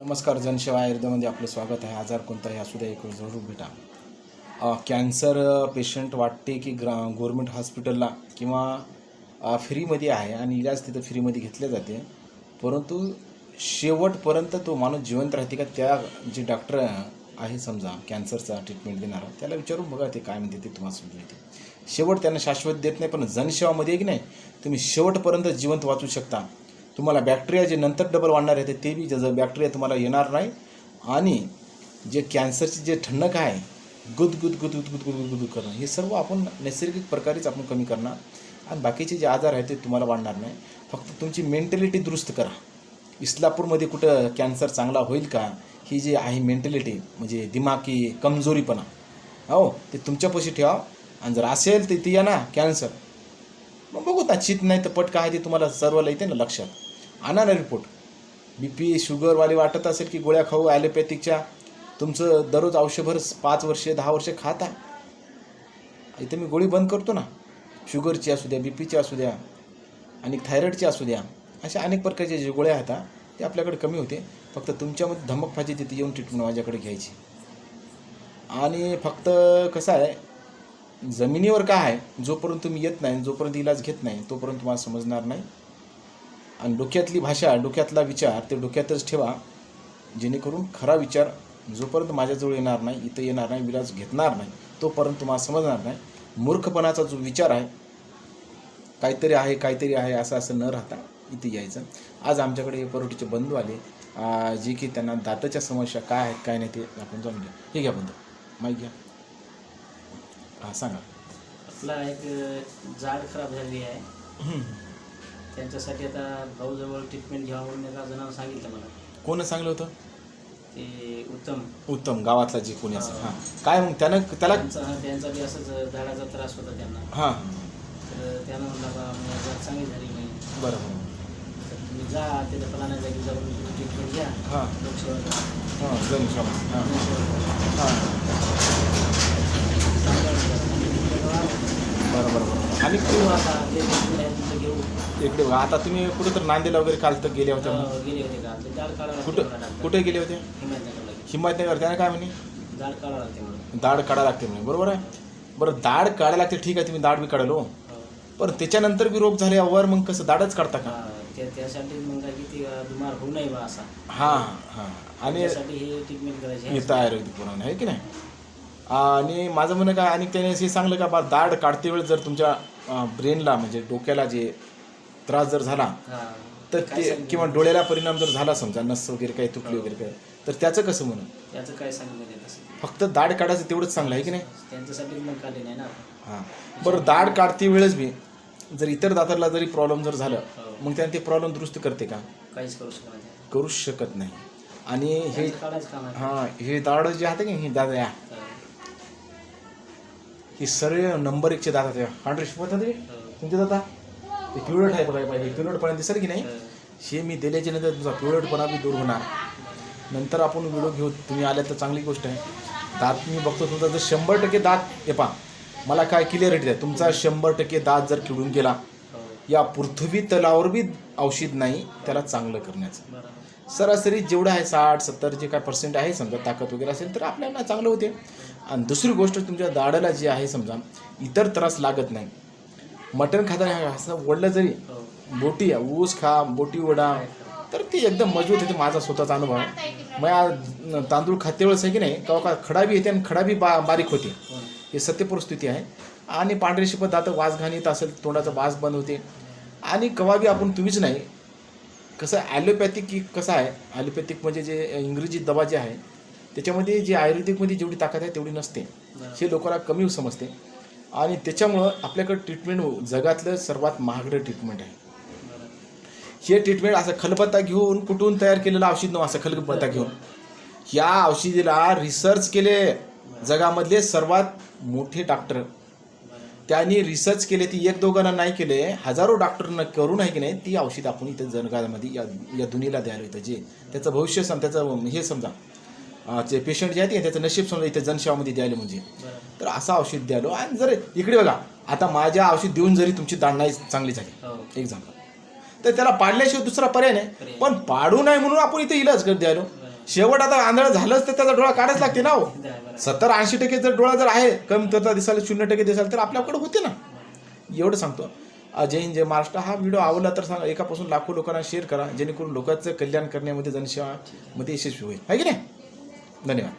नमस्कार जनसेवा आयुर्वेदामध्ये आपलं स्वागत आहे. आजार कोणताही असू द्या एक जरूर भेटा. कॅन्सर पेशंट वाटते की ग्रा गव्हर्मेंट हॉस्पिटलला किंवा फ्रीमध्ये आहे आणि इलाज तिथं फ्रीमध्ये घेतले जाते. परंतु शेवटपर्यंत तो माणूस जिवंत राहते का त्या जे डॉक्टर आहे समजा कॅन्सरचा ट्रीटमेंट देणारा त्याला विचारून बघा ते काय म्हणते ते तुम्हाला समजून येते. शेवट त्यांना शाश्वत देत नाही पण जनसेवामध्ये आहे की नाही तुम्ही शेवटपर्यंत जिवंत वाचू शकता. तुम्हाला बॅक्टेरिया जे नंतर डबल वाढणार आहे ते बी जर बॅक्टेरिया तुम्हाला येणार नाही. आणि जे कॅन्सरचे जे ठणक आहे गुद गुद गुद गुद गुद गुद गुद गुद करणं हे सर्व आपण नैसर्गिक प्रकारेच आपण कमी करणार. आणि बाकीचे जे आजार आहेत ते तुम्हाला वाढणार नाही. फक्त तुमची मेंटॅलिटी दुरुस्त करा. इस्लापूरमध्ये कुठं कॅन्सर चांगला होईल का? ही जी आहे मेंटॅलिटी म्हणजे दिमागी कमजोरीपणा. हो ते तुमच्यापाशी ठेवा. आणि जर असेल तर ती या ना कॅन्सर मग बघू ना चित नाही तर पट काय ते तुम्हाला सर्वला येते ना लक्षात. आणा ना रिपोर्ट बी पी शुगरवाली वाटत असेल की गोळ्या खाऊ ॲलोपॅथिकच्या तुमचं दररोज औषधभर पाच वर्षे दहा वर्षे खाता इथं मी गोळी बंद करतो ना. शुगरची असू द्या बी पीची असू द्या आणि थायरॉईडची असू द्या अशा अनेक प्रकारच्या जे गोळ्या आहेत ते आपल्याकडे कमी होते. फक्त तुमच्यामध्ये धमक पाहिजे तिथे येऊन ट्रीटमेंट माझ्याकडे घ्यायची. आणि फक्त कसं आहे जमिनीवर काय आहे जोपर्यंत तुम्ही येत नाही जोपर्यंत इलाज घेत नाही तोपर्यंत तुम्हाला समजणार नाही. आणि डोक्यातली भाषा डोक्यातला विचार ते डोक्यातच ठेवा. जेणेकरून खरा विचार जोपर्यंत माझ्याजवळ येणार नाही इथं येणार नाही विलाज घेतणार नाही तोपर्यंत तुम्हाला समजणार नाही. मूर्खपणाचा जो विचार आहे काहीतरी आहे काहीतरी आहे असं असं न राहता इथे यायचं. आज आमच्याकडे परोटीचे बंधू आले. जे की त्यांना दाताच्या समस्या काय आहेत काय नाही ते आपण जाणून घ्या हे घ्या बंधू. माहीत घ्या. हां सांगा. आपला एक जाड खराब झालेली आहे. त्यांच्यासाठी आता भाऊजवळ ट्रीटमेंट घ्यावं म्हणून एका जणांना सांगितलं मला. कोण सांगलं होतं? ते उत्तम. उत्तम गावातला जे कोणी असेल. हां. काय मग त्यानं त्याला त्यांचा त्यांचा बी असंच झाडाचा त्रास होता त्यांना. हां. तर त्यानं म्हणला बा मला जाड चांगली झाली नाही. बरोबर. तर तुम्ही जा त्याच्या फलाण्या जागी जाऊन तुम्ही ट्रीटमेंट घ्या. हां. लोकसेवा करा. हां गणेशराव हां. लोकसेवा करा. हां. चांगलं होतं. आणि बरं बरं बरं घेऊ आता ते ट्रीटमेंट आहे तुमचं घेऊ इकडे बघा. आता तुम्ही कुठं तर नांदेडला वगैरे काल तर गेले होते अ, गेले होते का ते जाड काढावं लागते कुठं मला डॉक्टर. कुठे हिमायतनगरला. हिंमतनगर त्याने काय म्हणे? जाड काढावं लागते म्हणून. दाढ काढा लागते म्हणे. बरोबर आहे? बरं दाढ काढायला लागते. ठीक आहे तुम्ही दाढ बी काढलो. हो. पण त्याच्यानंतर बी रोग झाल्यावर मग कसं दाढच काढता का? हा, त्या- त्यासाठी मग काय की ती बिमार होऊ नये बा असा. हां हां. आणि त्यासाठी हे ट्रीटमेंट करायची आहे. येतं आयुर्वेदिक पुराण आहे की नाही? आणि माझं म्हणणं काय आणि त्याने हे सांगलं का बा दाढ काढते वेळ जर तुमच्या ब्रेनला म्हणजे डोक्याला जे त्रास जर झाला हा. तर ते? किंवा डोळ्याला परिणाम जर झाला समजा नस वगैरे काही तुटली वगैरे काय तर त्याचं कसं म्हणून त्याचं काय सांगितलं फक्त दाढ काढायचं तेवढंच चांगलं आहे की नाही? त्यांच्यासाठी मग काढले नाही ना. हां. बरं दाढ काढते वेळेस बी जर इतर दाताला जरी प्रॉब्लेम जर झालं हो. मग त्याने ते प्रॉब्लेम दुरुस्त करते का? काहीच करू शकत नाही. करूच शकत नाही. आणि हे हां हे दाढ जे आहे की ही दादा या. हो. ही सर्व नंबर एकचे दात आहेत हंड्रेड हो. तुमचे दादा? ते पिवळट आहे बघा पाहिजे. पिवळटपणा दिसेल की नाही? हो. मी दिल्याच्या नंतर तुमचा पिवळटपणा बी दूर होणार. नंतर आपण व्हिडिओ घेऊ. तुम्ही आल्या तर चांगली गोष्ट आहे. दात मी बघतो तुमचा जर शंभर टक्के दात हे पा मला काय क्लिअरिटी आहे तुमचा शंभर टक्के दात जर किडून गेला हो. या पृथ्वी तलावर बी औषध नाही त्याला चांगलं करण्याचं. सरासरी जेवढं आहे साठ सत्तर जे काय पर्सेंट आहे समजा ताकद वगैरे असेल तर आपल्याला चांगलं होते. आणि दुसरी गोष्ट तुमच्या दाढाला जी आहे समजा इतर त्रास लागत नाही. मटण खाताना असं वडलं जरी बोटी ऊस खा बोटी वडा तर ते एकदम मजबूत होते माझा स्वतःचा अनुभव मग तांदूळ खाते वेळेस आहे की नाही कवा का खडा बी येते आणि खडा बी बारीक होते. हो सत्य परिस्थिती आहे. आणि पांढरे शिपत दात वास घाण येत असेल तोंडाचा वास बंद होते. आणि कवा बी आपण तुम्हीच नाही कसं ॲलोपॅथिक की कसं आहे ॲलोपॅथिक म्हणजे जे इंग्रजी दवा जे आहे त्याच्यामध्ये जी आयुर्वेदिकमध्ये जेवढी ताकद आहे तेवढी नसते. हे लोकांना कमी समजते. आणि त्याच्यामुळं आपल्याकडे ट्रीटमेंट जगातलं सर्वात महागडं ट्रीटमेंट आहे. हे ट्रीटमेंट असं खलबत्ता घेऊन कुठून तयार केलेलं औषध नव्हतं असं खलबत्ता घेऊन या औषधीला रिसर्च केले जगामधले सर्वात मोठे डॉक्टर. त्यांनी रिसर्च केले ती एक दोघांना नाही केले हजारो डॉक्टरनं करून आहे की नाही ती औषध आपण इथं जगामध्ये या या दुनियेला द्यायला येतं जे त्याचं भविष्य सम त्याचं हे समजा जे पेशंट जे आहे ते त्याचं नशीब समजा इथं जनसेवामध्ये द्यायला म्हणजे. तर असं औषध द्यालो आणि जर इकडे बघा आता माझ्या औषध देऊन जरी तुमची नाही चांगली झाली. हो. एक्झाम्पल तर त्याला पाडल्याशिवाय दुसरा पर्याय नाही. पण पाडू नाही म्हणून आपण इथे इलाज करत द्यायलो. शेवट आता आंधळ झालंच तर त्याचा डोळा काढायच लागते ना हो. सत्तर ऐंशी टक्के जर डोळा जर आहे कमतरता दिसायला शून्य टक्के दिसायला तर आपल्याकडे होते ना. एवढं सांगतो. जय हिंद जय महाराष्ट्र हा व्हिडिओ आवडला तर सांगा एकापासून लाखो लोकांना शेअर करा. जेणेकरून लोकांचं कल्याण करण्यामध्ये जनसेवामध्ये यशस्वी होईल. आहे की नाही? 那你玩